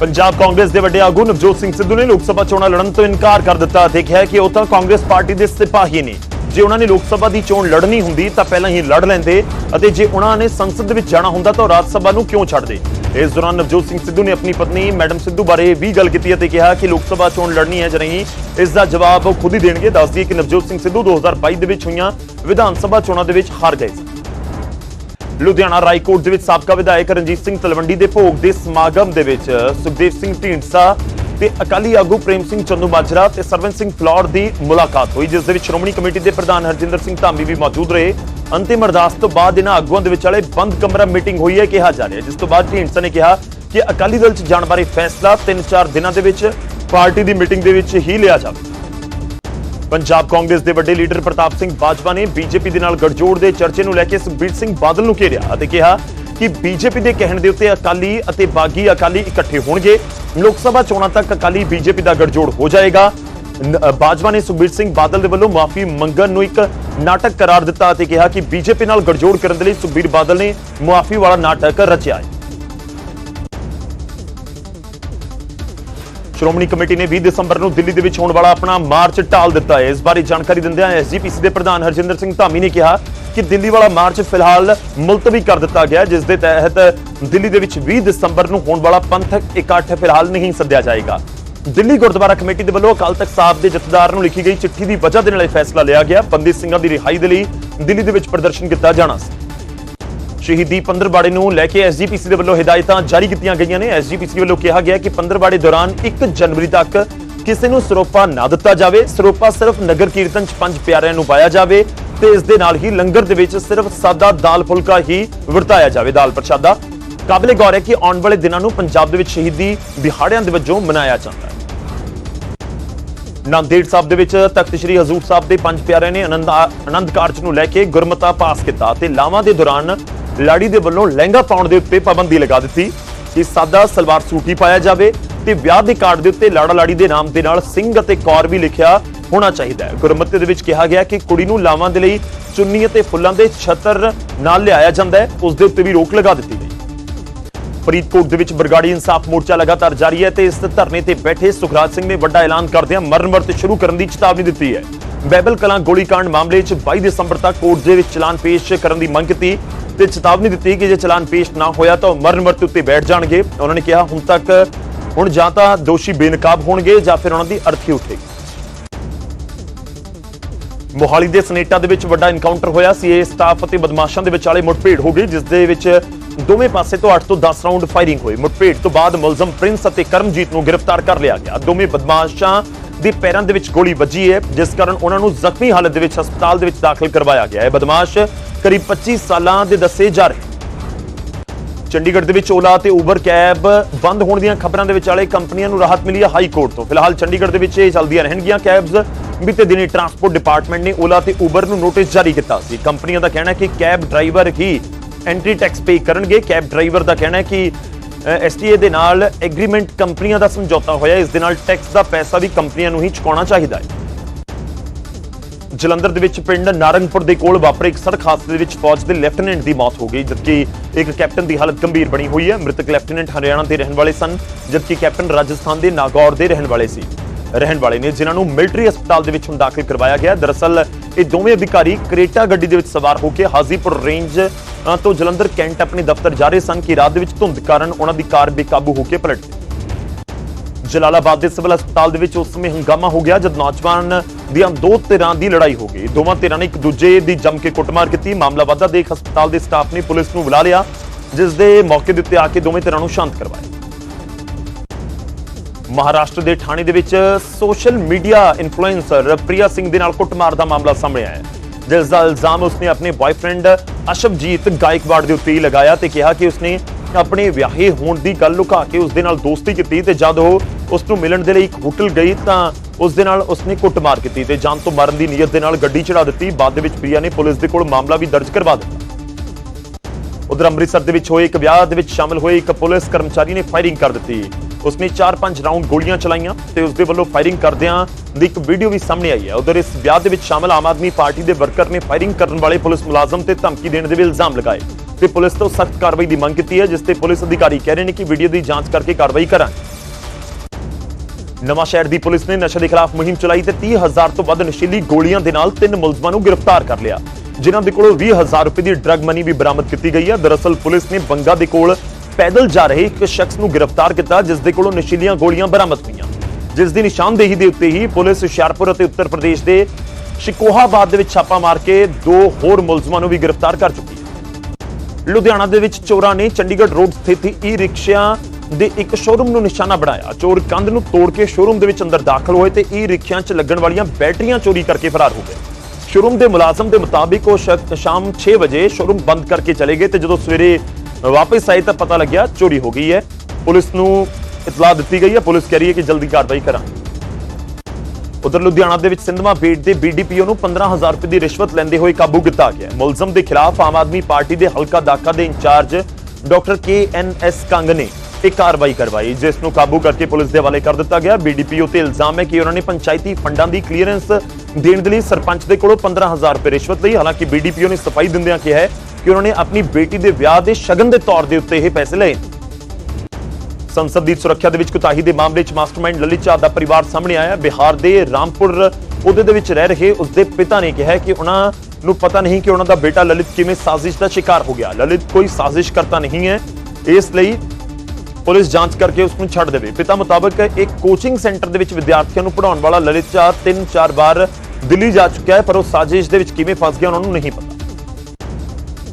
ਪੰਜਾਬ ਕਾਂਗਰਸ ਦੇ ਵੱਡੇ ਆਗੂ ਨਵਜੋਤ ਸਿੰਘ ਸਿੱਧੂ ਨੇ ਲੋਕ ਸਭਾ ਚੋਣਾਂ ਲੜਨ ਤੋਂ ਇਨਕਾਰ ਕਰ ਦਿੱਤਾ। ਅਤੇ ਕਿਹਾ ਕਿ ਉਹ ਤਾਂ ਕਾਂਗਰਸ ਪਾਰਟੀ ਦੇ ਸਿਪਾਹੀ ਨੇ। ਜੇ ਉਹਨਾਂ ਨੇ ਲੋਕ ਸਭਾ ਦੀ ਚੋਣ ਲੜਨੀ ਹੁੰਦੀ ਤਾਂ ਪਹਿਲਾਂ ਹੀ ਲੜ ਲੈਂਦੇ ਅਤੇ ਜੇ ਉਹਨਾਂ ਨੇ ਸੰਸਦ ਦੇ ਵਿੱਚ ਜਾਣਾ ਹੁੰਦਾ ਤਾਂ ਉਹ ਰਾਜ ਸਭਾ ਨੂੰ ਕਿਉਂ ਛੱਡਦੇ? ਇਸ ਦੌਰਾਨ ਨਵਜੋਤ ਸਿੰਘ ਸਿੱਧੂ ਨੇ ਆਪਣੀ ਪਤਨੀ, ਮੈਡਮ ਸਿੱਧੂ ਬਾਰੇ ਵੀ ਗੱਲ ਕੀਤੀ ਅਤੇ ਕਿਹਾ ਕਿ ਲੋਕ ਸਭਾ ਚੋਣ ਲੜਨੀ ਹੈ ਜਾਂ ਨਹੀਂ, ਇਸ ਦਾ ਜਵਾਬ ਉਹ ਖੁਦ ਹੀ ਦੇਣਗੇ। ਦੱਸਦੀ ਦਈਏ ਕਿ ਨਵਜੋਤ ਸਿੰਘ ਸਿੱਧੂ 2022 ਦੇ ਵਿੱਚ ਹੋਈਆਂ ਵਿਧਾਨ ਸਭਾ ਚੋਣਾਂ ਦੇ ਵਿੱਚ ਹਾਰ ਗਏ ਸਨ ਲੁਧਿਆਣਾ ਰਾਈਕੋਟ ਦੇ ਵਿੱਚ ਸਾਬਕਾ ਵਿਧਾਇਕ ਰਣਜੀਤ ਸਿੰਘ ਤਲਵੰਡੀ ਦੇ ਭੋਗ ਦੇ ਸਮਾਗਮ ਦੇ ਵਿੱਚ ਸੁਖਦੇਵ ਸਿੰਘ ਢੀਂਡਸਾ ਤੇ ਅਕਾਲੀ ਆਗੂ ਪ੍ਰੇਮ ਸਿੰਘ ਚੰਦੂ ਮਾਜਰਾ ਤੇ ਸਰਵਨ ਸਿੰਘ ਫਲੌਰ ਦੀ ਮੁਲਾਕਾਤ ਹੋਈ, ਜਿਸ ਦੇ ਵਿੱਚ ਸ਼੍ਰੋਮਣੀ ਕਮੇਟੀ ਦੇ ਪ੍ਰਧਾਨ ਹਰਜਿੰਦਰ ਸਿੰਘ ਧਾਮੀ ਵੀ ਮੌਜੂਦ ਰਹੇ। ਅੰਤਿਮ ਅਰਦਾਸ ਤੋਂ ਬਾਅਦ ਇਹਨਾਂ ਆਗੂਆਂ ਦੇ ਵਿਚਾਲੇ ਬੰਦ ਕਮਰਾ ਮੀਟਿੰਗ ਹੋਈ ਹੈ, ਕਿਹਾ ਜਾ ਰਿਹਾ ਜਿਸ ਤੋਂ ਬਾਅਦ ਢੀਂਡਸਾ ਨੇ ਕਿਹਾ ਕਿ ਅਕਾਲੀ ਦਲ 'ਚ ਜਾਣ ਬਾਰੇ ਫੈਸਲਾ 3-4 ਦਿਨਾਂ ਦੇ ਵਿੱਚ ਪਾਰਟੀ ਦੀ ਮੀਟਿੰਗ ਦੇ ਵਿੱਚ ਹੀ ਲਿਆ ਜਾਵੇ। ਪੰਜਾਬ ਕਾਂਗਰਸ ਦੇ ਵੱਡੇ ਲੀਡਰ ਪ੍ਰਤਾਪ ਸਿੰਘ ਬਾਜਵਾ ਨੇ ਬੀਜੇਪੀ ਦੇ ਨਾਲ ਗੜਜੋੜ ਦੇ ਚਰਚੇ ਨੂੰ ਲੈ ਕੇ ਸੁਖਬੀਰ ਸਿੰਘ ਬਾਦਲ ਨੂੰ ਘੇਰਿਆ ਅਤੇ ਕਿਹਾ ਕਿ ਬੀਜੇਪੀ ਦੇ ਕਹਿਣ ਦੇ ਉੱਤੇ ਅਕਾਲੀ ਅਤੇ ਬਾਗੀ ਅਕਾਲੀ ਇਕੱਠੇ ਹੋਣਗੇ। ਲੋਕ ਸਭਾ ਚੋਣਾਂ ਤੱਕ ਅਕਾਲੀ ਬੀਜੇਪੀ ਦਾ ਗੜਜੋੜ ਹੋ ਜਾਏਗਾ। ਬਾਜਵਾ ਨੇ ਸੁਖਬੀਰ ਸਿੰਘ ਬਾਦਲ ਦੇ ਵੱਲੋਂ ਮਾਫੀ ਮੰਗਣ ਨੂੰ ਇੱਕ ਨਾਟਕ ਕਰਾਰ ਦਿੱਤਾ ਅਤੇ ਕਿਹਾ ਕਿ ਬੀਜੇਪੀ ਨਾਲ ਗੜਜੋੜ ਕਰਨ ਦੇ ਲਈ ਸੁਖਬੀਰ ਬਾਦਲ ਨੇ ਮਾਫੀ ਵਾਲਾ ਨਾਟਕ ਰਚਿਆ ਹੈ। ਸ਼੍ਰੋਮਣੀ ਕਮੇਟੀ ਨੇ 20 ਦਸੰਬਰ ਨੂੰ ਦਿੱਲੀ ਦੇ ਵਿੱਚ ਹੋਣ ਵਾਲਾ ਆਪਣਾ ਮਾਰਚ ਟਾਲ ਦਿੱਤਾ। ਹੈ ਇਸ ਬਾਰੇ ਜਾਣਕਾਰੀ ਦਿੰਦਿਆਂ ਐਸਜੀਪੀਸੀ ਦੇ ਪ੍ਰਧਾਨ ਹਰਜਿੰਦਰ ਸਿੰਘ ਧਾਮੀ ਨੇ ਕਿਹਾ ਕਿ ਦਿੱਲੀ ਵਾਲਾ ਮਾਰਚ ਫਿਲਹਾਲ ਮੁਲਤਵੀ ਕਰ ਦਿੱਤਾ ਗਿਆ ਜਿਸ ਦੇ ਤਹਿਤ ਦਿੱਲੀ ਦੇ ਵਿੱਚ 20 ਦਸੰਬਰ ਨੂੰ ਹੋਣ ਵਾਲਾ ਪੰਥਕ ਇਕੱਠ ਫਿਲਹਾਲ ਨਹੀਂ ਸੱਦਿਆ ਜਾਏਗਾ। ਦਿੱਲੀ ਗੁਰਦੁਆਰਾ ਕਮੇਟੀ ਦੇ ਵੱਲੋਂ ਅਕਾਲ ਤਖਤ ਸਾਹਿਬ ਦੇ ਜਥੇਦਾਰ ਨੂੰ ਲਿਖੀ ਗਈ ਚਿੱਠੀ ਦੀ ਵਜ੍ਹਾ ਦੇ ਨਾਲ ਇਹ ਫੈਸਲਾ ਲਿਆ ਗਿਆ। ਬੰਦੀ ਸਿੰਘਾਂ ਦੀ ਰਿਹਾਈ ਦੇ ਲਈ ਦਿੱਲੀ ਦੇ ਵਿੱਚ ਪ੍ਰਦਰਸ਼ਨ ਕੀਤਾ ਜਾਣਾ ਸੀ। ਸ਼ਹੀਦੀ ਪੰਦਰਬਾੜੇ ਨੂੰ ਲੈ ਕੇ ਐਸਜੀਪੀਸੀ ਦੇ ਵੱਲੋਂ ਹਦਾਇਤਾਂ ਜਾਰੀ ਕੀਤੀਆਂ ਗਈਆਂ ਨੇ। ਐਸਜੀਪੀਸੀ ਵੱਲੋਂ ਕਿਹਾ ਗਿਆ ਕਿ ਪੰਦਰਬਾੜੇ ਦੌਰਾਨ 1 ਜਨਵਰੀ ਤੱਕ ਕਿਸੇ ਨੂੰ ਸਰੋਪਾ ਨਾ ਦਿੱਤਾ ਜਾਵੇ। ਸਰੋਪਾ ਸਿਰਫ ਨਗਰ ਕੀਰਤਨ ਚ ਪੰਜ ਪਿਆਰਿਆਂ ਨੂੰ ਪਾਇਆ ਜਾਵੇ ਤੇ ਇਸ ਦੇ ਨਾਲ ਹੀ ਲੰਗਰ ਦੇ ਵਿੱਚ ਸਿਰਫ ਸਾਦਾ ਦਾਲ ਫੁਲਕਾ ਹੀ ਵਰਤਾਇਆ ਜਾਵੇ, ਦਾਲ ਪ੍ਰਸ਼ਾਦਾ। ਕਾਬਲੇ ਗੌਰ ਹੈ ਕਿ ਆਉਣ ਵਾਲੇ ਦਿਨਾਂ ਨੂੰ ਪੰਜਾਬ ਦੇ ਵਿੱਚ ਸ਼ਹੀਦੀ ਦਿਹਾੜਿਆਂ ਦੇ ਵਜੋਂ ਮਨਾਇਆ ਜਾਂਦਾ ਹੈ। ਨਾਂਦੇੜ ਸਾਹਿਬ ਦੇ ਵਿੱਚ ਤਖਤ ਸ੍ਰੀ ਹਜ਼ੂਰ ਸਾਹਿਬ ਦੇ ਪੰਜ ਪਿਆਰਿਆਂ ਨੇ ਆਨੰਦ ਆਨੰਦ ਕਾਰਜ ਨੂੰ ਲੈ ਕੇ ਗੁਰਮਤਾ ਪਾਸ ਕੀਤਾ ਤੇ ਲਾਵਾਂ ਦੇ ਦੌਰਾਨ ਲਾੜੀ ਦੇ ਵੱਲੋਂ ਲਹਿੰਗਾ ਪਾਉਣ ਦੇ ਉੱਤੇ ਪਾਬੰਦੀ ਲਗਾ ਦਿੱਤੀ ਕਿ ਸਾਦਾ ਸਲਵਾਰ ਸੂਟ ਹੀ ਪਾਇਆ ਜਾਵੇ ਤੇ ਵਿਆਹ ਦੇ ਕਾਰਡ ਦੇ ਉੱਤੇ ਲਾੜਾ ਲਾੜੀ ਦੇ ਨਾਮ ਦੇ ਨਾਲ ਸਿੰਘ ਅਤੇ ਕੌਰ ਵੀ ਲਿਖਿਆ ਹੋਣਾ ਚਾਹੀਦਾ ਹੈ। ਗੁਰਮਤੇ ਦੇ ਵਿੱਚ ਕਿਹਾ ਗਿਆ ਕਿ ਕੁੜੀ ਨੂੰ ਲਾਵਾਂ ਦੇ ਲਈ ਚੁੰਨੀ ਅਤੇ ਫੁੱਲਾਂ ਦੇ ਛਤਰ ਨਾਲ ਲਿਆਇਆ ਜਾਂਦਾ ਹੈ। ਉਸ ਦੇ ਉੱਤੇ ਵੀ ਰੋਕ ਲਗਾ ਦਿੱਤੀ ਗਈ। ਫਰੀਦਕੋਟ ਦੇ ਵਿੱਚ ਬਰਗਾੜੀ ਇਨਸਾਫ ਮੋਰਚਾ ਲਗਾਤਾਰ ਜਾਰੀ ਹੈ ਤੇ ਇਸ ਧਰਨੇ ਤੇ ਬੈਠੇ ਸੁਖਰਾਜ ਸਿੰਘ ਨੇ ਵੱਡਾ ਐਲਾਨ ਕਰਦਿਆਂ ਮਰਨ ਵਰਤ ਸ਼ੁਰੂ ਕਰਨ ਦੀ ਚੇਤਾਵਨੀ ਦਿੱਤੀ ਹੈ। ਬੈਬਲ ਕਲਾਂ ਗੋਲੀकांड ਮਾਮਲੇ 'ਚ 22 ਦਸੰਬਰ ਤੱਕ ਕੋਰਟ ਦੇ ਵਿੱਚ ਚਲਾਨ ਪੇਸ਼ ਕਰਨ ਦੀ ਮੰਗ ਕੀਤੀ ਤੇ ਚੇਤਾਵਨੀ ਦਿੱਤੀ ਕਿ ਜੇ ਚਲਾਨ ਪੇਸ਼ ਨਾ ਹੋਇਆ ਤਾਂ ਮਰਨ ਵਰਤ ਉੱਤੇ ਬੈਠ ਜਾਣਗੇ। ਉਹਨਾਂ ਨੇ ਕਿਹਾ, ਹੁਣ ਤੱਕ ਹੁਣ ਜਾਂ ਤਾਂ ਦੋਸ਼ੀ ਬੇਨਕਾਬ ਹੋਣਗੇ ਜਾਂ ਫਿਰ ਉਹਨਾਂ ਦੀ ਅਰਥੀ ਉੱਠੇਗੀ। ਮੋਹਾਲੀ ਦੇ ਸਨੇਟਾ ਦੇ ਵਿੱਚ ਵੱਡਾ ਇਨਕਾਊਂਟਰ ਹੋਇਆ। ਸੀਏ ਸਟਾਫ ਅਤੇ ਬਦਮਾਸ਼ਾਂ ਦੇ ਵਿਚਾਲੇ ਮੁੱਠਭੇੜ ਹੋ ਗਈ, ਜਿਸ ਦੇ ਵਿੱਚ ਦੋਵੇਂ ਪਾਸੇ ਤੋਂ 8 ਤੋਂ 10 ਰਾਉਂਡ ਫਾਇਰਿੰਗ ਹੋਈ। ਮੁੱਠਭੇੜ ਤੋਂ ਬਾਅਦ ਮੁਲਜ਼ਮ ਪ੍ਰਿੰਸ ਅਤੇ ਕਰਮਜੀਤ ਨੂੰ ਗ੍ਰਿਫਤਾਰ ਕਰ ਲਿਆ ਗਿਆ। ਦੋਵੇਂ ਬਦਮਾਸ਼ਾਂ ਦੇ ਪੈਰਾਂ ਦੇ ਵਿੱਚ ਗੋਲੀ ਵੱਜੀ ਹੈ, ਜਿਸ ਕਾਰਨ ਉਹਨਾਂ ਨੂੰ ਜ਼ਖਮੀ ਹਾਲਤ ਦੇ ਵਿੱਚ ਹਸਪਤਾਲ ਦੇ ਵਿੱਚ ਦਾਖਲ ਕਰਵਾਇਆ ਗਿਆ ਹੈ। ਬਦਮਾਸ਼ ਕਰੀਬ 25 ਸਾਲਾਂ ਦੇ ਦੱਸੇ ਜਾ ਰਹੇ ਚੰਡੀਗੜ੍ਹ ਦੇ ਵਿੱਚ ਓਲਾ ਤੇ ਉਬਰ ਕੈਬ ਬੰਦ ਹੋਣ ਦੀਆਂ ਖਬਰਾਂ ਦੇ ਵਿਚਾਲੇ ਕੰਪਨੀਆਂ ਨੂੰ ਰਾਹਤ ਮਿਲੀ ਹੈ ਹਾਈ ਕੋਰਟ ਤੋਂ। ਫਿਲਹਾਲ ਚੰਡੀਗੜ੍ਹ ਦੇ ਵਿੱਚ ਇਹ ਚੱਲਦੀਆਂ ਰਹਿਣਗੀਆਂ ਕੈਬਸ ਬੀਤੇ ਦਿਨੀ ਟਰਾਂਸਪੋਰਟ ਡਿਪਾਰਟਮੈਂਟ ਨੇ ਓਲਾ ਤੇ ਉਬਰ ਨੂੰ ਨੋਟਿਸ ਜਾਰੀ ਕੀਤਾ ਸੀ। ਕੰਪਨੀਆਂ ਦਾ ਕਹਿਣਾ ਹੈ ਕਿ ਕੈਬ ਡਰਾਈਵਰ ਹੀ ਐਂਟਰੀ ਟੈਕਸ ਪੇ ਕਰਨਗੇ। ਕੈਬ ਡਰਾਈਵਰ ਦਾ ਕਹਿਣਾ ਹੈ ਕਿ ਐਸਟੀਏ ਦੇ ਨਾਲ ਐਗਰੀਮੈਂਟ ਕੰਪਨੀਆਂ ਦਾ ਸਮਝੌਤਾ ਹੋਇਆ। ਇਸ ਦੇ ਨਾਲ ਟੈਕਸ ਦਾ ਪੈਸਾ ਵੀ ਕੰਪਨੀਆਂ ਨੂੰ ਹੀ ਚੁਕਾਉਣਾ ਚਾਹੀਦਾ ਹੈ। ਜਲੰਧਰ ਦੇ ਵਿੱਚ ਪਿੰਡ ਨਾਰੰਗਪੁਰ ਦੇ ਕੋਲ ਵਾਪਰੇ ਇੱਕ ਸੜਕ ਹਾਦਸੇ ਦੇ ਵਿੱਚ ਫੌਜ ਦੇ ਲੈਫਟੀਨੈਂਟ ਦੀ ਮੌਤ ਹੋ ਗਈ, ਜਦਕਿ ਇੱਕ ਕੈਪਟਨ ਦੀ ਹਾਲਤ ਗੰਭੀਰ ਬਣੀ ਹੋਈ ਹੈ। ਮ੍ਰਿਤਕ ਲੈਫਟੀਨੈਂਟ ਹਰਿਆਣਾ ਦੇ ਰਹਿਣ ਵਾਲੇ ਸਨ, ਜਦਕਿ ਕੈਪਟਨ ਰਾਜਸਥਾਨ ਦੇ ਨਾਗੌਰ ਦੇ ਰਹਿਣ ਵਾਲੇ ਸੀ। ਰਹਿਣ ਵਾਲੇ ਨੇ, ਜਿਨ੍ਹਾਂ ਨੂੰ ਮਿਲਟਰੀ ਹਸਪਤਾਲ ਦੇ ਵਿੱਚ ਹੁਣ ਦਾਖਲ ਕਰਵਾਇਆ ਗਿਆ। ਦਰਅਸਲ, ਇਹ ਦੋਵੇਂ ਅਧਿਕਾਰੀ ਕਰੇਟਾ ਗੱਡੀ ਦੇ ਵਿੱਚ ਸਵਾਰ ਹੋ ਕੇ ਹਾਜ਼ੀਪੁਰ ਰੇਂਜ ਤੋਂ ਜਲੰਧਰ ਕੈਂਟ ਆਪਣੇ ਦਫ਼ਤਰ ਜਾ ਰਹੇ ਸਨ ਕਿ ਰਾਤ ਦੇ ਵਿੱਚ ਧੁੰਦ ਕਾਰਨ ਉਹਨਾਂ ਦੀ ਕਾਰ ਬੇਕਾਬੂ ਹੋ ਕੇ ਪਲਟ ਗਈ। ਜਲਾਲਾਬਾਦ ਦੇ ਸਿਵਲ ਹਸਪਤਾਲ ਦੇ ਵਿੱਚ ਉਸ ਸਮੇਂ ਹੰਗਾਮਾ ਹੋ ਗਿਆ, ਜਦ ਨੌਜਵਾਨ ਦੀਆਂ ਦੋ ਧਿਰਾਂ ਦੀ ਲੜਾਈ ਹੋ ਗਈ। ਦੋਵਾਂ ਧਿਰਾਂ ਨੇ ਇੱਕ ਦੂਜੇ ਦੀ ਜੰਮ ਕੇ ਕੁੱਟਮਾਰ ਕੀਤੀ। ਮਾਮਲਾ ਵਾਧਾ ਦੇਖ ਹਸਪਤਾਲ ਦੇ ਸਟਾਫ ਨੇ ਪੁਲਿਸ ਨੂੰ ਬੁਲਾ ਲਿਆ, ਜਿਸ ਦੇ ਮੌਕੇ ਦੇ ਉੱਤੇ ਆ ਕੇ ਦੋਵੇਂ ਧਿਰਾਂ ਨੂੰ ਸ਼ਾਂਤ ਕਰਵਾਇਆ। ਮਹਾਰਾਸ਼ਟਰ ਦੇ ਥਾਣੇ ਦੇ ਵਿੱਚ social media influencer Priya Singh ਦੇ ਨਾਲ ਕੁੱਟਮਾਰ ਦਾ ਮਾਮਲਾ ਸਾਹਮਣੇ ਆਇਆ ਹੈ। ਜਿਸ ਦਾ ਇਲਜ਼ਾਮ ਉਸਨੇ ਆਪਣੇ ਬॉयਫ੍ਰੈਂਡ ਅਸ਼ਬਜੀਤ ਗਾਇਕਵਾੜ ਦੇ ਉੱਤੇ ਹੀ ਲਗਾਇਆ ਤੇ ਕਿਹਾ ਕਿ ਉਸਨੇ ਆਪਣੇ ਵਿਆਹੇ ਹੋਣ ਦੀ ਗੱਲ ਲੁਕਾ ਕੇ ਉਸ ਦੇ ਨਾਲ ਦੋਸਤੀ ਕੀਤੀ ਤੇ ਜਦ ਉਹ ਉਸ ਨੂੰ ਮਿਲਣ ਦੇ ਲਈ ਇੱਕ ਹੋਟਲ ਗਈ ਤਾਂ ਉਸ ਦੇ ਨਾਲ ਉਸਨੇ ਕੁੱਟਮਾਰ ਕੀਤੀ ਤੇ ਜਾਨ ਤੋਂ ਮਾਰਨ ਦੀ ਨੀਅਤ ਦੇ ਨਾਲ ਗੱਡੀ ਚੜਾ ਦਿੱਤੀ। ਬਾਅਦ ਦੇ ਵਿੱਚ ਪ੍ਰਿਆ ਨੇ ਪੁਲਿਸ ਦੇ ਕੋਲ ਮਾਮਲਾ ਵੀ ਦਰਜ ਕਰਵਾ ਦਿੱਤਾ। ਉਧਰ ਅੰਮ੍ਰਿਤਸਰ ਦੇ ਵਿੱਚ ਹੋਏ ਇੱਕ ਵਿਆਹ ਦੇ ਵਿੱਚ ਸ਼ਾਮਲ ਹੋਏ ਇੱਕ ਪੁਲਿਸ ਕਰਮਚਾਰੀ ਨੇ ਫਾਇਰਿੰਗ ਕਰ ਦਿੱਤੀ। ਉਸਨੇ 4-5 ਰਾਉਂਡ ਗੋਲੀਆਂ ਚਲਾਈਆਂ ਤੇ ਉਸਦੇ ਵੱਲੋਂ ਫਾਇਰਿੰਗ ਕਰਦਿਆਂ ਦੀ ਇੱਕ ਵੀਡੀਓ ਵੀ ਸਾਹਮਣੇ ਆਈ ਹੈ। ਉਧਰ ਇਸ ਵਿਆਹ ਦੇ ਵਿੱਚ ਸ਼ਾਮਲ ਆਮ ਆਦਮੀ ਪਾਰਟੀ ਦੇ ਵਰਕਰ ਨੇ ਫਾਇਰਿੰਗ ਕਰਨ ਵਾਲੇ ਪੁਲਿਸ ਮੁਲਾਜ਼ਮ ਤੇ ਧਮਕੀ ਦੇਣ ਦੇ ਵੀ ਇਲਜ਼ਾਮ ਲਗਾਏ ਤੇ ਪੁਲਿਸ ਤੋਂ ਸਖਤ ਕਾਰਵਾਈ ਦੀ ਮੰਗ ਕੀਤੀ ਹੈ, ਜਿਸ ਤੇ ਪੁਲਿਸ ਅਧਿਕਾਰੀ ਕਹਿ ਰਹੇ ਨੇ ਕਿ ਵੀਡੀਓ ਦੀ ਜਾਂਚ ਕਰਕੇ ਕਾਰਵਾਈ ਕਰਾਂ ਨਵਾਂ ਸ਼ਹਿਰ ਦੀ ਪੁਲਿਸ ਨੇ ਨਸ਼ੇ ਦੇ ਖਿਲਾਫ ਮੁਹਿੰਮ ਚਲਾਈ ਤੇ 30000 ਤੋਂ ਵੱਧ ਨਸ਼ੀਲੀ ਗੋਲੀਆਂ ਦੇ ਨਾਲ ਤਿੰਨ ਮੁਲਜ਼ਮਾਂ ਨੂੰ ਗ੍ਰਿਫਤਾਰ ਕਰ ਲਿਆ। ਜਿਨ੍ਹਾਂ ਦੇ ਕੋਲੋਂ 20000 ਰੁਪਏ ਦੀ ਡਰੱਗ ਮਨੀ ਵੀ ਬਰਾਮਦ ਕੀਤੀ ਗਈ ਹੈ। ਦਰਅਸਲ ਪੁਲਿਸ ਨੇ ਬੰਗਾ ਦੇ ਕੋਲ ਪੈਦਲ ਜਾ ਰਹੇ ਇੱਕ ਸ਼ਖਸ ਨੂੰ ਗ੍ਰਿਫਤਾਰ ਕੀਤਾ ਜਿਸ ਦੇ ਕੋਲੋਂ ਨਸ਼ੀਲੀਆਂ ਗੋਲੀਆਂ ਬਰਾਮਦ ਹੋਈਆਂ। ਜਿਸ ਦੀ ਨਿਸ਼ਾਨਦੇਹੀ ਦੇ ਉੱਤੇ ਹੀ ਪੁਲਿਸ ਹੁਸ਼ਿਆਰਪੁਰ ਅਤੇ ਉੱਤਰ ਪ੍ਰਦੇਸ਼ ਦੇ ਸ਼ਿਕੋਹਾਬਾਦ ਦੇ ਵਿੱਚ ਛਾਪਾ ਮਾਰ ਕੇ ਦੋ ਹੋਰ ਮੁਲਜ਼ਮਾਂ ਨੂੰ ਵੀ ਗ੍ਰਿਫਤਾਰ ਕਰ ਚੁੱਕੀ ਹੈ। ਲੁਧਿਆਣਾ ਦੇ ਵਿੱਚ ਚੋਰਾਂ ਨੇ ਚੰਡੀਗੜ੍ਹ ਰੋਡ ਸਥਿਤ ਈ ਰਿਕਸ਼ਿਆਂ ਦੇ ਇੱਕ ਸ਼ੋਰੂਮ ਨੂੰ ਨਿਸ਼ਾਨਾ ਬਣਾਇਆ। ਚੋਰ ਕੰਧ ਨੂੰ ਤੋੜ ਕੇ ਸ਼ੋਰੂਮ ਦੇ ਵਿੱਚ ਅੰਦਰ ਦਾਖਲ ਹੋਏ ਤੇ ਈ ਰਿਕਸ਼ਿਆਂ 'ਚ ਲੱਗਣ ਵਾਲੀਆਂ ਬੈਟਰੀਆਂ ਚੋਰੀ ਕਰਕੇ ਫਰਾਰ ਹੋ ਗਏ। ਸ਼ੋਰੂਮ ਦੇ ਮੁਲਾਜ਼ਮ ਦੇ ਮੁਤਾਬਿਕ ਉਹ ਸ਼ਖਸ ਸ਼ਾਮ 6 ਵਜੇ ਸ਼ੋਰੂਮ ਬੰਦ ਕਰਕੇ ਚਲੇ ਗਏ ਤੇ ਜਦੋਂ ਸਵੇਰੇ ਵਾਪਸ ਆਏ ਤਾਂ ਪਤਾ ਲੱਗਿਆ ਚੋਰੀ ਹੋ ਗਈ ਹੈ। ਪੁਲਿਸ ਨੂੰ ਇਤਲਾਹ ਦਿੱਤੀ ਗਈ ਹੈ। ਪੁਲਿਸ ਕਹਿ ਰਹੀ ਹੈ ਕਿ ਜਲਦੀ ਕਾਰਵਾਈ ਕਰਾਂਗੇ। ਉਧਰ ਲੁਧਿਆਣਾ ਦੇ ਵਿੱਚ ਸਿੰਧਵਾ ਬੀਟ ਦੇ ਬੀਡੀਪੀਓ ਨੂੰ 15000 ਰੁਪਏ ਦੀ ਰਿਸ਼ਵਤ ਲੈਂਦੇ ਹੋਏ ਕਾਬੂ ਕੀਤਾ ਗਿਆ ਮੁਲਜ਼ਮ ਦੇ ਖਿਲਾਫ ਆਮ ਆਦਮੀ ਪਾਰਟੀ ਦੇ ਹਲਕਾ ਦਾਖਾ ਦੇ incharge doctor K N S Kang ਨੇ ਇਹ ਕਾਰਵਾਈ ਕਰਵਾਈ, ਜਿਸ ਨੂੰ ਕਾਬੂ ਕਰਕੇ ਪੁਲਿਸ ਦੇ ਹਵਾਲੇ ਕਰ ਦਿੱਤਾ ਗਿਆ। ਬੀਡੀਪੀਓ ਤੇ ਇਲਜ਼ਾਮ ਹੈ ਕਿ ਉਹਨਾਂ ਨੇ ਪੰਚਾਇਤੀ ਫੰਡਾਂ ਦੀ ਕਲੀਅਰੈਂਸ ਦੇਣ ਦੇ ਲਈ ਸਰਪੰਚ ਦੇ ਕੋਲੋਂ 15000 ਰੁਪਏ ਰਿਸ਼ਵਤ ਲਈ। ਹਾਲਾਂਕਿ ਬੀਡੀਪੀਓ ਨੇ ਸਫ਼ਾਈ ਦਿੰਦਿਆਂ ਕਿਹਾ ਹੈ ਕਿ ਉਹਨਾਂ ਨੇ ਆਪਣੀ ਬੇਟੀ ਦੇ ਵਿਆਹ ਦੇ ਸ਼ਗਨ ਦੇ ਤੌਰ ਦੇ ਉੱਤੇ ਇਹ ਪੈਸੇ ਲਏ। ਸੰਸਦ ਦੀ ਸੁਰੱਖਿਆ ਦੇ ਵਿੱਚ ਕੁਤਾਹੀ ਦੇ ਮਾਮਲੇ 'ਚ ਮਾਸਟਰਮਾਈਂਡ ਲਲਿਤ ਚਾਹ ਦਾ ਪਰਿਵਾਰ ਸਾਹਮਣੇ ਆਇਆ। ਬਿਹਾਰ ਦੇ ਰਾਮਪੁਰ ਉਹਦੇ ਦੇ ਵਿੱਚ ਰਹਿ ਰਹੇ ਉਸਦੇ ਪਿਤਾ ਨੇ ਕਿਹਾ ਕਿ ਉਹਨਾਂ ਨੂੰ ਪਤਾ ਨਹੀਂ ਕਿ ਉਹਨਾਂ ਦਾ ਬੇਟਾ ਲਲਿਤ ਕਿਵੇਂ ਸਾਜ਼ਿਸ਼ ਦਾ ਸ਼ਿਕਾਰ ਹੋ ਗਿਆ। ਲਲਿਤ ਕੋਈ ਸਾਜ਼ਿਸ਼ ਕਰਤਾ ਨਹੀਂ ਹੈ। ਇਸ ਲਈ ਪੁਲਿਸ ਜਾਂਚ ਕਰਕੇ ਉਸ ਨੂੰ ਛੱਡ ਦੇਵੇ। ਪਿਤਾ ਮੁਤਾਬਕ ਇੱਕ ਕੋਚਿੰਗ ਸੈਂਟਰ ਦੇ ਵਿੱਚ ਵਿਦਿਆਰਥੀਆਂ ਨੂੰ ਪੜਾਉਣ ਵਾਲਾ ਲਲਿਤ ਚਾਹ ਤਿੰਨ ਚਾਰ ਵਾਰ ਦਿੱਲੀ ਜਾ ਚੁੱਕਿਆ ਹੈ, ਪਰ ਉਹ ਸਾਜ਼ਿਸ਼ ਦੇ ਵਿੱਚ ਕਿਵੇਂ ਫਸ ਗਿਆ ਉਹਨਾਂ ਨੂੰ ਨਹੀਂ ਪਤਾ।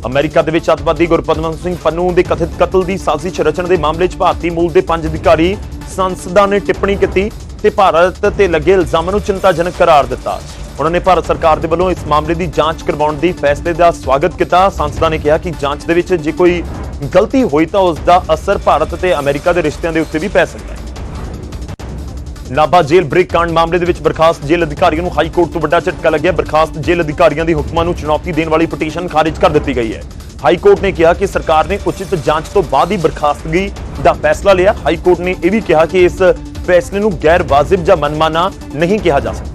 ਅਮਰੀਕਾ ਦੇ ਵਿੱਚ ਅੱਤਵਾਦੀ ਗੁਰਪਦਮ ਸਿੰਘ ਪੰਨੂ ਦੇ ਕਥਿਤ ਕਤਲ ਦੀ ਸਾਜ਼ਿਸ਼ ਰਚਣ ਦੇ ਮਾਮਲੇ 'ਚ ਭਾਰਤੀ ਮੂਲ ਦੇ ਪੰਜ ਅਧਿਕਾਰੀ ਸੰਸਦਾਂ ਨੇ ਟਿੱਪਣੀ ਕੀਤੀ ਤੇ ਭਾਰਤ ਤੇ ਲੱਗੇ ਇਲਜ਼ਾਮਾਂ ਨੂੰ ਚਿੰਤਾਜਨਕ ਕਰਾਰ ਦਿੱਤਾ। ਉਹਨਾਂ ਨੇ ਭਾਰਤ ਸਰਕਾਰ ਦੇ ਵੱਲੋਂ ਇਸ ਮਾਮਲੇ ਦੀ ਜਾਂਚ ਕਰਵਾਉਣ ਦੀ ਫੈਸਲੇ ਦਾ ਸਵਾਗਤ ਕੀਤਾ। ਸੰਸਦਾਂ ਨੇ ਕਿਹਾ ਕਿ ਜਾਂਚ ਦੇ ਵਿੱਚ ਜੇ ਕੋਈ ਗਲਤੀ ਹੋਈ ਤਾਂ ਉਸ ਦਾ ਅਸਰ ਭਾਰਤ ਤੇ ਅਮਰੀਕਾ ਦੇ ਰਿਸ਼ਤਿਆਂ ਦੇ ਉੱਤੇ ਵੀ ਪੈ ਸਕਦਾ ਹੈ। ਨਾਭਾ ਜੇਲ੍ਹ ਬ੍ਰੇਕ ਕਾਂਡ ਮਾਮਲੇ ਦੇ ਵਿੱਚ ਬਰਖਾਸਤ ਜੇਲ੍ਹ ਅਧਿਕਾਰੀਆਂ ਨੂੰ ਹਾਈ ਕੋਰਟ ਤੋਂ ਵੱਡਾ ਝਟਕਾ ਲੱਗਿਆ। ਬਰਖਾਸਤ ਜੇਲ੍ਹ ਅਧਿਕਾਰੀਆਂ ਦੀ ਹੁਕਮਾਂ ਨੂੰ ਚੁਣੌਤੀ ਦੇਣ ਵਾਲੀ ਪਟੀਸ਼ਨ ਖਾਰਜ ਕਰ ਦਿੱਤੀ ਗਈ ਹੈ। ਹਾਈ ਕੋਰਟ ਨੇ ਕਿਹਾ ਕਿ ਸਰਕਾਰ ਨੇ ਉਚਿਤ ਜਾਂਚ ਤੋਂ ਬਾਅਦ ਹੀ ਬਰਖਾਸਤਗੀ ਦਾ ਫੈਸਲਾ ਲਿਆ। ਹਾਈ ਕੋਰਟ ਨੇ ਇਹ ਵੀ ਕਿਹਾ ਕਿ ਇਸ ਫੈਸਲੇ ਨੂੰ ਗੈਰ ਵਾਜਿਬ ਜਾਂ ਮਨਮਾਨਾ ਨਹੀਂ ਕਿਹਾ ਜਾ ਸਕਦਾ।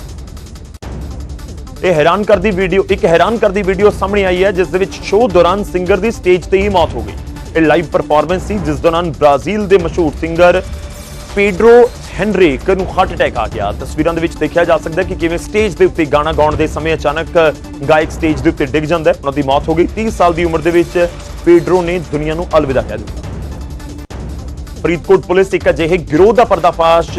ਇਹ ਹੈਰਾਨ ਕਰਦੀ ਵੀਡੀਓ ਇੱਕ ਹੈਰਾਨ ਕਰਦੀ ਵੀਡੀਓ ਸਾਹਮਣੇ ਆਈ ਹੈ, ਜਿਸ ਦੇ ਵਿੱਚ ਸ਼ੋਅ ਦੌਰਾਨ ਸਿੰਗਰ ਦੀ ਸਟੇਜ ਤੇ ਹੀ ਮੌਤ ਹੋ ਗਈ। ਇਹ ਲਾਈਵ ਪਰਫਾਰਮੈਂਸ ਸੀ, ਜਿਸ ਦੌਰਾਨ ਬ੍ਰਾਜ਼ੀਲ ਦੇ ਮਸ਼ਹੂਰ ਸਿੰਗਰ ਪੀਡਰੋ ਹੈਨਰਿਕ ਨੂੰ ਹਾਰਟ ਅਟੈਕ ਆ ਗਿਆ। ਤਸਵੀਰਾਂ ਦੇ ਵਿੱਚ ਦੇਖਿਆ ਜਾ ਸਕਦਾ ਕਿ ਕਿਵੇਂ ਸਟੇਜ ਦੇ ਉੱਤੇ ਗਾਣਾ ਗਾਉਣ ਦੇ ਸਮੇਂ ਅਚਾਨਕ ਗਾਇਕ ਸਟੇਜ ਦੇ ਉੱਤੇ ਡਿੱਗ ਜਾਂਦਾ ਹੈ। ਉਹਨਾਂ ਦੀ ਮੌਤ ਹੋ ਗਈ। 30 ਸਾਲ ਦੀ ਉਮਰ ਦੇ ਵਿੱਚ ਪੀਡਰੋ ਨੇ ਦੁਨੀਆ ਨੂੰ ਅਲਵਿਦਾ ਕਹਿ ਦਿੱਤਾ। ਫਰੀਦਕੋਟ ਪੁਲਿਸ ਇੱਕ ਅਜਿਹੇ ਗਿਰੋਹ ਦਾ ਪਰਦਾਫਾਸ਼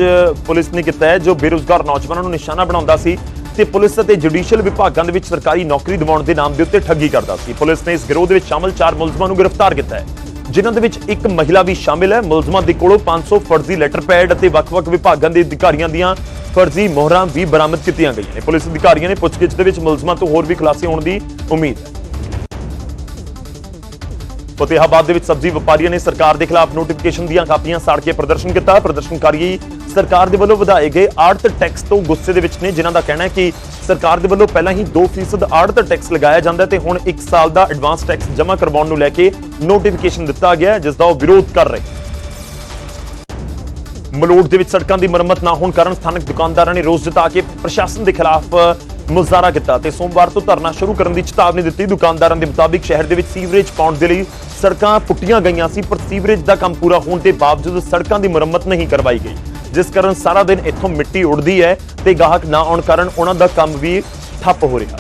ਪੁਲਿਸ ਨੇ ਕੀਤਾ ਹੈ, ਜੋ ਬੇਰੁਜ਼ਗਾਰ ਨੌਜਵਾਨਾਂ ਨੂੰ ਨਿਸ਼ਾਨਾ ਬਣਾਉਂਦਾ ਸੀ ਤੇ ਪੁਲਿਸ ਅਤੇ ਜੁਡੀਸ਼ੀਅਲ ਵਿਭਾਗਾਂ ਦੇ ਵਿੱਚ ਸਰਕਾਰੀ ਨੌਕਰੀ ਦਿਵਾਉਣ ਦੇ ਨਾਮ ਦੇ ਉੱਤੇ ਠੱਗੀ ਕਰਦਾ ਸੀ। ਪੁਲਿਸ ਨੇ ਇਸ ਗਿਰੋਹ ਦੇ ਵਿੱਚ ਸ਼ਾਮਲ ਚਾਰ ਮੁਲਜ਼ਮਾਂ ਨੂੰ ਗ੍ਰਿਫਤਾਰ ਕੀਤਾ ਹੈ। ਜਿਨ੍ਹਾਂ ਦੇ ਵਿੱਚ ਇੱਕ ਮਹਿਲਾ ਵੀ ਸ਼ਾਮਿਲ ਹੈ। ਮੁਲਜ਼ਮਾਂ ਦੇ ਕੋਲੋਂ 500 ਫਰਜ਼ੀ ਲੈਟਰ ਪੈਡ ਅਤੇ ਵੱਖ-ਵੱਖ ਵਿਭਾਗਾਂ ਦੇ ਅਧਿਕਾਰੀਆਂ ਦੀਆਂ ਫਰਜ਼ੀ ਮੋਹਰਾਂ ਵੀ ਬਰਾਮਦ ਕੀਤੀਆਂ ਗਈਆਂ ਨੇ। ਪੁਲਿਸ ਅਧਿਕਾਰੀਆਂ ਨੇ ਪੁੱਛਗਿੱਛ ਦੇ ਵਿੱਚ ਮੁਲਜ਼ਮਾਂ ਤੋਂ ਹੋਰ ਵੀ ਖੁਲਾਸੇ ਹੋਣ ਦੀ ਉਮੀਦ ਹੈ। ਫਤਿਹਾਬਾਦ ਦੇ ਵਿੱਚ ਸਬਜ਼ੀ ਵਪਾਰੀਆਂ ਨੇ ਸਰਕਾਰ ਦੇ ਖਿਲਾਫ ਨੋਟੀਫਿਕੇਸ਼ਨ ਦੀਆਂ ਕਾਪੀਆਂ ਸਾੜ ਕੇ ਪ੍ਰਦਰਸ਼ਨ ਕੀਤਾ। ਪ੍ਰਦਰਸ਼ਨਕਾਰੀ ਸਰਕਾਰ ਦੇ ਵੱਲੋਂ ਵਧਾਏ ਗਏ ਆੜਤ ਟੈਕਸ ਤੋਂ ਗੁੱਸੇ ਦੇ ਵਿੱਚ ਨੇ, ਜਿਨ੍ਹਾਂ ਦਾ ਕਹਿਣਾ ਹੈ ਕਿ ਸਰਕਾਰ ਦੇ ਵੱਲੋਂ ਪਹਿਲਾਂ ਹੀ 2% ਆੜਤ ਟੈਕਸ ਲਗਾਇਆ ਜਾਂਦਾ ਤੇ ਹੁਣ 1 ਸਾਲ ਦਾ ਐਡਵਾਂਸ ਟੈਕਸ ਜਮ੍ਹਾਂ ਕਰਵਾਉਣ ਨੂੰ ਲੈ ਕੇ ਨੋਟੀਫਿਕੇਸ਼ਨ ਦਿੱਤਾ ਗਿਆ ਹੈ, ਜਿਸ ਦਾ ਉਹ ਵਿਰੋਧ ਕਰ ਰਹੇ। ਮਲੋਟ ਦੇ ਵਿੱਚ ਸੜਕਾਂ ਦੀ ਮੁਰੰਮਤ ਨਾ ਹੋਣ ਕਾਰਨ ਸਥਾਨਕ ਦੁਕਾਨਦਾਰਾਂ ਨੇ ਰੋਸ ਜਤਾ ਕੇ ਪ੍ਰਸ਼ਾਸਨ ਦੇ ਖਿਲਾਫ ਮੁਜ਼ਾਹਰਾ ਕੀਤਾ ਤੇ ਸੋਮਵਾਰ ਤੋਂ ਧਰਨਾ ਸ਼ੁਰੂ ਕਰਨ ਦੀ ਚੇਤਾਵਨੀ ਦਿੱਤੀ। ਦੁਕਾਨਦਾਰਾਂ ਦੇ ਮੁਤਾਬਿਕ ਸ਼ਹਿਰ ਦੇ ਵਿੱਚ ਸੀਵਰੇਜ ਪਾਉਣ ਦੇ ਲਈ ਸੜਕਾਂ ਪੁੱਟੀਆਂ ਗਈਆਂ ਸੀ ਪਰ ਸੀਵਰੇਜ ਦਾ ਕੰਮ ਪੂਰਾ ਹੋਣ ਦੇ ਬਾਵਜੂਦ ਸੜਕਾਂ ਦੀ ਮੁਰੰਮਤ ਨਹੀਂ ਕਰਵਾਈ ਗਈ। ਜਿਸ ਕਾਰਨ ਸਾਰਾ ਦਿਨ ਇੱਥੋਂ ਮਿੱਟੀ ਉੱਡਦੀ ਹੈ ਤੇ ਗਾਹਕ ਨਾ ਆਉਣ ਕਾਰਨ ਉਹਨਾਂ ਦਾ ਕੰਮ ਵੀ ਠੱਪ ਹੋ ਰਿਹਾ।